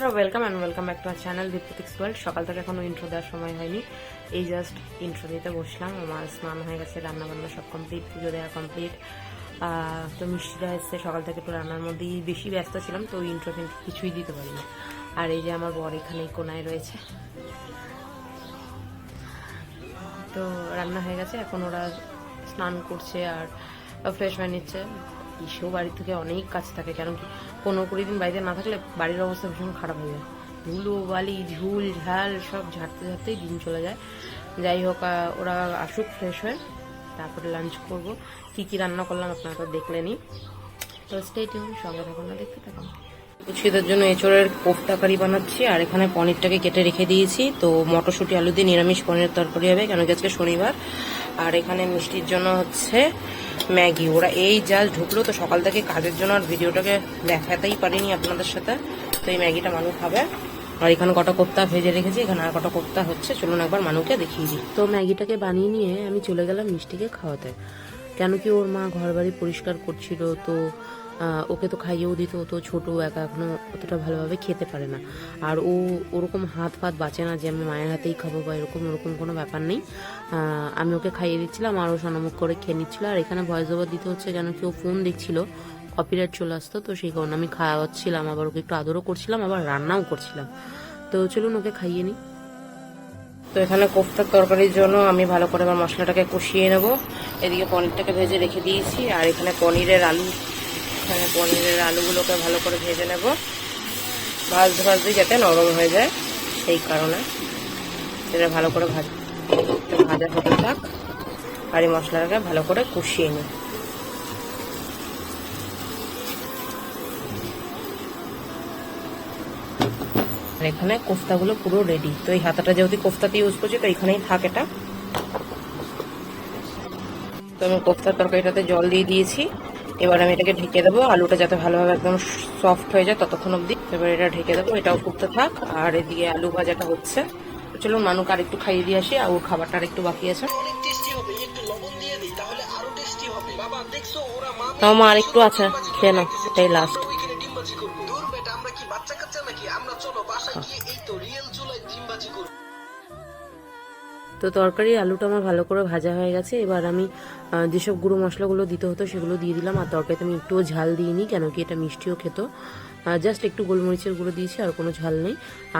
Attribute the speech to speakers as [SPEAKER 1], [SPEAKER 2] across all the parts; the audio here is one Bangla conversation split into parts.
[SPEAKER 1] বন্ধুরা welcome and welcome back to our channel Diptix world সকাল থেকে এখনও ইন্ট্রো দেওয়ার সময় হয়নি। এই জাস্ট ইন্ট্রো দিতে বসলাম। আমার স্নান হয়ে গেছে, রান্নাবান্না সব কমপ্লিট পুজো দেওয়া কমপ্লিট তো মিষ্টিটা এসছে, সকাল থেকে একটু রান্নার মধ্যেই বেশি ব্যস্ত ছিলাম, তো ইন্ট্রো কিন্তু কিছুই দিতে পারিনি। আর এই যে আমার বর এখানে কোনায় রয়েছে। তো রান্না হয়ে গেছে, এখন ওরা স্নান করছে আর ফ্রেশ হয়ে নিচ্ছে। এসেও বাড়ির থেকে অনেক কাজ থাকে কারণ কি পনেরো কুড়ি দিন বাড়িতে না থাকলে বাড়ির অবস্থা ভীষণ খারাপ হয়ে যায়। ধুলো, বালি, ঝুল, ঝাল সব ঝাড়তে ঝাড়তেই দিন চলে যায়। যাই হোক ওরা আসুক ফ্রেশ হয়ে, তারপরে লাঞ্চ করব। কি কি রান্না করলাম আপনারা তো দেখলেনই। তো স্টে টিউন সঙ্গে থাকুন না দেখতে থাকুন। কুচিদের জন্য এঁচড়ের কোফতা কারি বানাচ্ছি, আর এখানে পনিরটাকে কেটে রেখে দিয়েছি। তো মটরশুঁটি, আলু দিয়ে নিরামিষ পনিরের তরকারি হবে, কেন কি আজকে শনিবার। আর এখানে মিষ্টির জন্য হচ্ছে ম্যাগি। ওরা এই জাল ঢুকলো তো সকাল থেকে কাজের জন্য আর ভিডিওটাকে দেখাতেই পারিনি আপনাদের সাথে। তো এই ম্যাগিটা মানুষ খাবে। আর এখানে কটা কোপ্তা ভেজে রেখেছি, এখানে আর কটা কোপ্তা হচ্ছে। চলুন একবার মানুকে দেখিয়ে দিই। তো ম্যাগিটাকে বানিয়ে নিয়ে আমি চলে গেলাম মিষ্টিকে খাওয়াতে। কেন কি ওর মা ঘর বাড়ি পরিষ্কার করছিল, তো ওকে তো খাইয়েও দিত, ও তো ছোট, একা এখনও অতটা ভালোভাবে খেতে পারে না। আর ও ওরকম হাত ফাত বাঁচে না যে আমি মায়ের হাতেই খাব বা এরকম, ওরকম কোনো ব্যাপার নেই। আমি ওকে খাইয়ে দিচ্ছিলাম, আর ও সনামুখ করে খেয়ে নিচ্ছিল। আর এখানে ভয়েস ওভার দিতে হচ্ছে কেন কি ও ফোন দেখছিল কপিরাইট চলে আসতো, তো সেই কারণে আমি খাওয়াচ্ছিলাম, আবার ওকে একটু আদরও করছিলাম, আবার রান্নাও করছিলাম। তো চলুন ওকে খাইয়ে নিই। তো এখানে কোফতার তরকারির জন্য আমি ভালো করে আমার মশলাটাকে কষিয়ে নেব। এদিকে পনিরটাকে ভেজে রেখে দিয়েছি, আর এখানে পনিরের আলু এখানে পনিরের আলুগুলোকে ভালো করে ভেজে নেব। ভাজতে ভাজতে যাতে নরম হয়ে যায়, সেই কারণে। সেটা ভালো করে ভাজ ভাজা হতে থাক। আর এই মশলাটাকে ভালো করে কষিয়ে নিই। আর এখানে কোফতাগুলো পুরো রেডি তো এই হাতাটা যেহেতু কোফতাতে ইউজ করছি, তো এখানেই থাক এটা। তো আমি কোফতার তরকারিটাতে জল দিয়ে দিয়েছি। এবার আমি এটাকে ঢেকে দেবো। আলুটা যাতে ভালোভাবে একদম সফট হয়ে যায় ততক্ষণ অবধি। এবার এটা ঢেকে দেবো। এটাও ফুটতে থাক। আর এদিকে আলু ভাজাটা হচ্ছে। তো চলুন মানুকে আর একটু খাইয়ে দিয়ে আসি। আর ওর খাবারটা আর একটু বাকি আছে। তাও মা আর একটু আছে। খেয়ে নাও। এটাই লাস্ট
[SPEAKER 2] চলো তো
[SPEAKER 1] তরকারি আলুটা আমার ভালো করে ভাজা হয়ে গেছে। এবার আমি যেসব গুঁড়ো মশলাগুলো দিতে হতো, সেগুলো দিয়ে দিলাম। আর তরকারিতে আমি একটুও ঝাল দিইনি, কেন কি এটা মিষ্টিও খেত। জাস্ট একটু গোলমরিচের গুঁড়ো দিয়েছি, আর কোনো ঝাল নেই।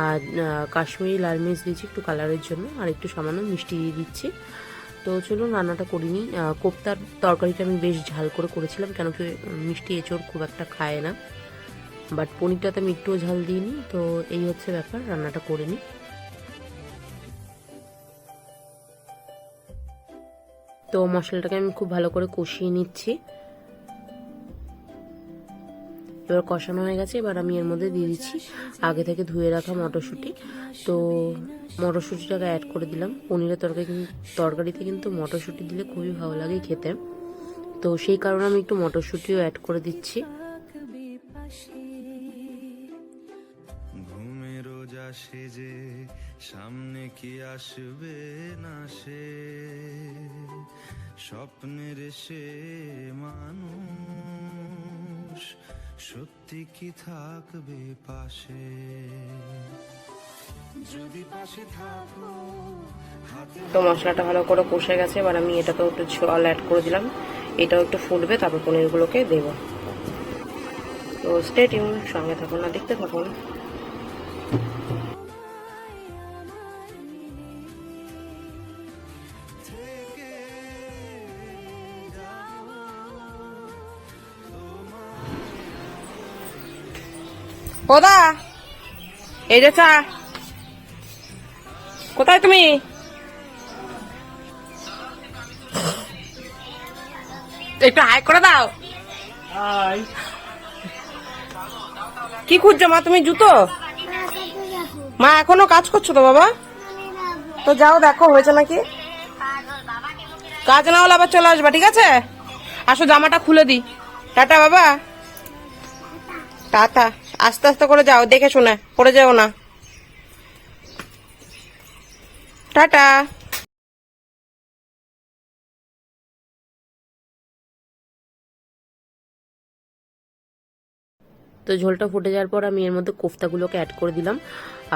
[SPEAKER 1] আর কাশ্মীরি লাল মির্চ দিয়েছি একটু কালারের জন্য, আর একটু সামান্য মিষ্টি দিয়ে দিচ্ছি। তো চলুন, রান্নাটা করিনি। কোপ্তার তরকারিটা আমি বেশ ঝাল করে করেছিলাম, কেন কি মিষ্টি এঁচড় খুব একটা খায় না। বাট পনিরটাতে আমি একটুও ঝাল দিইনি, তো এই হচ্ছে ব্যাপার, রান্নাটা করে নিই তো মশলাটাকে আমি খুব ভালো করে কষিয়ে নিচ্ছি। এবার কষানো হয়ে গেছে, এবার আমি এর মধ্যে দিয়ে দিচ্ছি আগে থেকে ধুয়ে রাখা মটরশুঁটি। তো মটরশুঁটিটাকে অ্যাড করে দিলাম। পনিরের তরকারি কিন্তু- তরকারিতে কিন্তু মটরশুঁটি দিলে খুবই ভালো লাগে খেতে। তো সেই কারণে আমি একটু মটরশুঁটিও অ্যাড করে দিচ্ছি।
[SPEAKER 3] রোজা সেজে সামনে কি আসবে না সে? স্বপ্নের সে মানুষ সত্যি কি থাকবে পাশে? যদি পাশে থাকো
[SPEAKER 1] তো মশলাটা ভালো করে কষে গেছে, এবার আমি এটাতেও একটু জল অ্যাড করে দিলাম। এটাও একটু ফুটবে, তারপর পনিরগুলোকে দেব। তো স্টে টিউন সঙ্গে থাকুন না দেখতে থাকুন। কোদা এই যে চা। কোথায় তুমি? একটু হাই করে দাও। কি খুঁজছো মা তুমি জুতো? মা এখনও কাজ করছ তো বাবা? তো যাও দেখো হয়েছে নাকি? কাজ না হলে আবার চলে আসবা ঠিক আছে? আসো জামাটা খুলে দিই টাটা বাবা। টাটা। আস্তে আস্তে করে যাও, দেখে শুনে। পড়ে যাও না। টাটা। তো ঝোলটা ফুটে যাওয়ার পর আমি এর মধ্যে কোফতাগুলোকে অ্যাড করে দিলাম।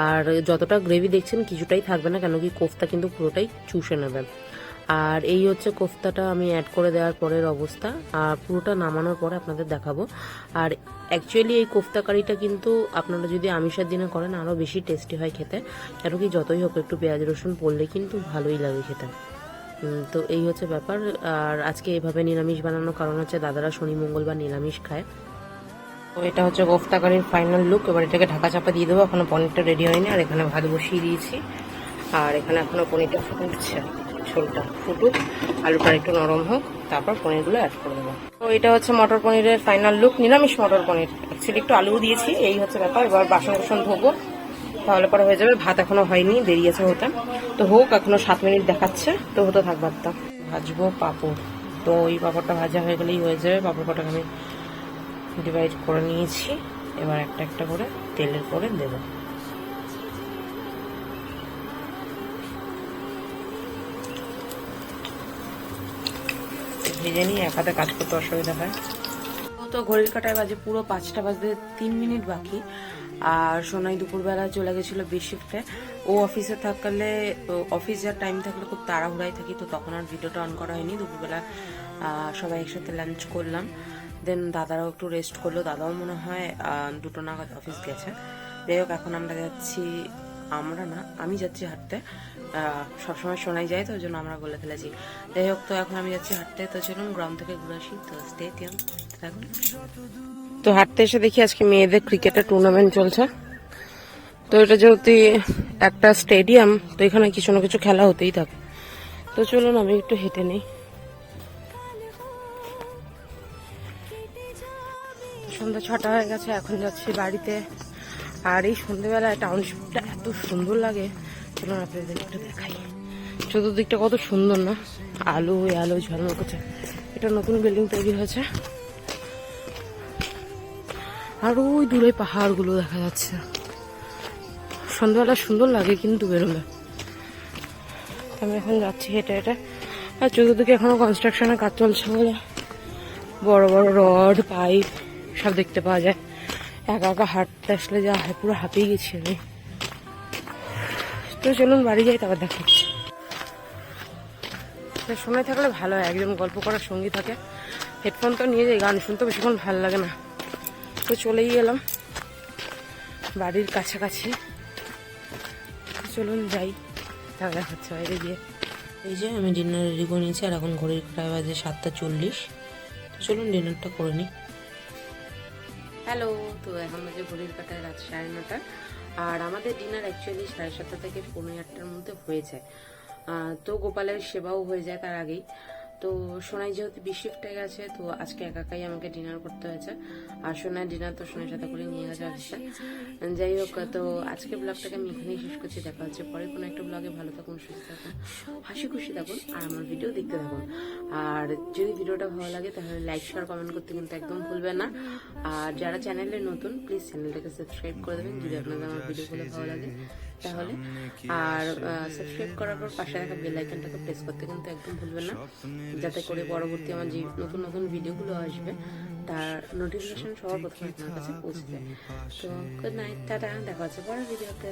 [SPEAKER 1] আর যতটা গ্রেভি দেখছেন, কিছুটাই থাকবে না, কেন কি কোফতা কিন্তু পুরোটাই চুষে নেবে আর এই হচ্ছে কোফতাটা আমি অ্যাড করে দেওয়ার পরের অবস্থা। আর পুরোটা নামানোর পরে আপনাদের দেখাবো। আর অ্যাকচুয়ালি এই কোফতা কারিটা কিন্তু আপনারা যদি আমিষের দিনে করেন আরও বেশি টেস্টি হয় খেতে। কেন কি যতই হোক একটু পেঁয়াজ, রসুন পড়লে কিন্তু ভালোই লাগে খেতে। তো এই হচ্ছে ব্যাপার। আর আজকে এইভাবে নিরামিষ বানানোর কারণ হচ্ছে দাদারা শনি, মঙ্গলবার নিরামিষ খায়। তো এটা হচ্ছে কোফতা কারির ফাইনাল লুক এবার এটাকে ঢাকা চাপা দিয়ে দেবো। এখনও পনিরটা রেডি হয়নি। আর এখানে ভাত বসিয়ে দিয়েছি। আর এখানে এখনও পনিরটা ফুটছে। ঝোলটা ফুটুক, আলুটা একটু নরম হোক, তারপর পনিরগুলো অ্যাড করে দেবো। তো এটা হচ্ছে মটর পনিরের ফাইনাল লুক নিরামিষ মটর পনির। অ্যাকচুয়ালি একটু আলুও দিয়েছি, এই হচ্ছে ব্যাপার, এবার বাসন বাসন ধোবো, তাহলে পরে হয়ে যাবে, ভাত এখনও হয়নি দেরি আছে হতে তো হোক, এখনও সাত মিনিট দেখাচ্ছে, তো হতে থাক ভাতটা। ভাজবো পাঁপড়। তো ওই পাঁপড়টা ভাজা হয়ে গেলেই হয়ে যাবে, পাঁপড় কটাকে আমি ডিভাইড করে নিয়েছি, এবার একটা একটা করে তেলের করে দেবো। ভেজে নিয়ে এক হাতে কাজ করতে অসুবিধা হয়। তো ঘড়ির কাটায় বাজে পুরো পাঁচটা বাজতে তিন মিনিট বাকি। আর সোনাই দুপুরবেলা চলে গেছিল বি শিফটে ও অফিসে থাকলে অফিস যার টাইম থাকলে খুব তাড়াহুড়াই থাকি, তো তখন আর ভিডিওটা অন করা হয়নি। দুপুরবেলা সবাই একসাথে লাঞ্চ করলাম। দেন দাদারাও একটু রেস্ট করল। দাদাও মনে হয় দুটো নাগাদ অফিস গেছে। যাই হোক, এখন আমরা যাচ্ছি আমরা না, আমি যাচ্ছি হাঁটতে। সবসময় শোনাই যায়, তো ওই জন্য আমরা বলে ফেলেছি। যাই হোক, তো এখন আমি যাচ্ছি হাঁটতে, তো চলুন গ্রাম থেকে ঘুরে আসি। তো স্টে থাকুন। তো হাঁটতে এসে দেখি আজকে মেয়েদের ক্রিকেটের টুর্নামেন্ট চলছে। তো এটা যেহেতু একটা স্টেডিয়াম তো এখানে কিছু না কিছু খেলা হতেই থাকে। তো চলুন, আমি একটু হেঁটে নেই। সন্ধ্যা ছটা হয়ে গেছে, এখন যাচ্ছি বাড়িতে। আর এই সন্ধ্যেবেলায় টাউনশিপটা এত সুন্দর লাগে। চলুন আপনাদের একটু দেখাই। চতুর্দিকটা কত সুন্দর না? আলো আলো ঝলমল করছে। এটা নতুন বিল্ডিং তৈরি হয়েছে। আর ওই দূরে পাহাড়গুলো দেখা যাচ্ছে। সন্ধ্যাবেলা সুন্দর লাগে কিন্তু বেরোলে। আমি এখন যাচ্ছি হেঁটে হেঁটে। আর চতুর্দিকে এখনও কনস্ট্রাকশনের কাজ চলছে বলে। বড় বড় রড পাইপ সব দেখতে পাওয়া যায়। একা একা হাঁটতে আসলে যা পুরো হাঁপিয়ে গেছি আমি। তো চলুন বাড়ি যাই, তারপর তো সময় থাকলে ভালো হয়, একজন গল্প করার সঙ্গী থাকে। হেডফোন তো নিয়ে যাই, গান শুনতে বেশিক্ষণ ভালো লাগে না। তো চলেই এলাম বাড়ির কাছাকাছি। চলুন যাই, তাহলে দেখা হচ্ছে বাইরে গিয়ে। এই যে আমি ডিনার রেডি করে নিয়েছি, আর এখন ঘড়ির কাটায় বাজে সাতটা চল্লিশ। চলুন ডিনারটা করে নিই। হ্যালো, তো এখন বাজে ঘড়ির কাটায় রাত সাড়ে নটা। আর আমাদের ডিনার অ্যাকচুয়ালি সাড়ে সাতটা থেকে পনেরো আটটার মধ্যে হয়ে যায়। তো গোপালের সেবাও হয়ে যায় তার আগেই। তো সোনাই যেহেতু বিশিফটে গেছে তো আজকে একা একাই আমাকে ডিনার করতে হয়েছে। আর সোনার ডিনার তো সোনার সাথে করে নিয়ে গেছে অফিসে যাই হোক তো আজকে ব্লগটাকে আমি এখানেই শেষ করছি। দেখা হচ্ছে পরে কোনো একটা ব্লগে। ভালো থাকুন সুস্থ থাকুন হাসি খুশি থাকুন আর আমার ভিডিও দেখতে থাকুন। আর যদি ভিডিওটা ভালো লাগে তাহলে লাইক শেয়ার কমেন্ট করতে কিন্তু একদম ভুলবেন না। আর যারা চ্যানেলে নতুন প্লিজ চ্যানেলটাকে সাবস্ক্রাইব করে দেবেন। যদি আপনাদের আমার ভিডিওগুলো ভালো লাগে। তাহলে। আর সাবস্ক্রাইব করার পর পাশে থাকা বেল আইকনটাকে প্রেস করতে কিন্তু একদম ভুলবেন না। যাতে করে পরবর্তী আমার যে নতুন নতুন ভিডিওগুলো আসবে তার নোটিফিকেশন সব প্রথমে আপনার কাছে পৌঁছে যায়। তো গুড নাইট টাটা দেখা হচ্ছে পরের ভিডিওতে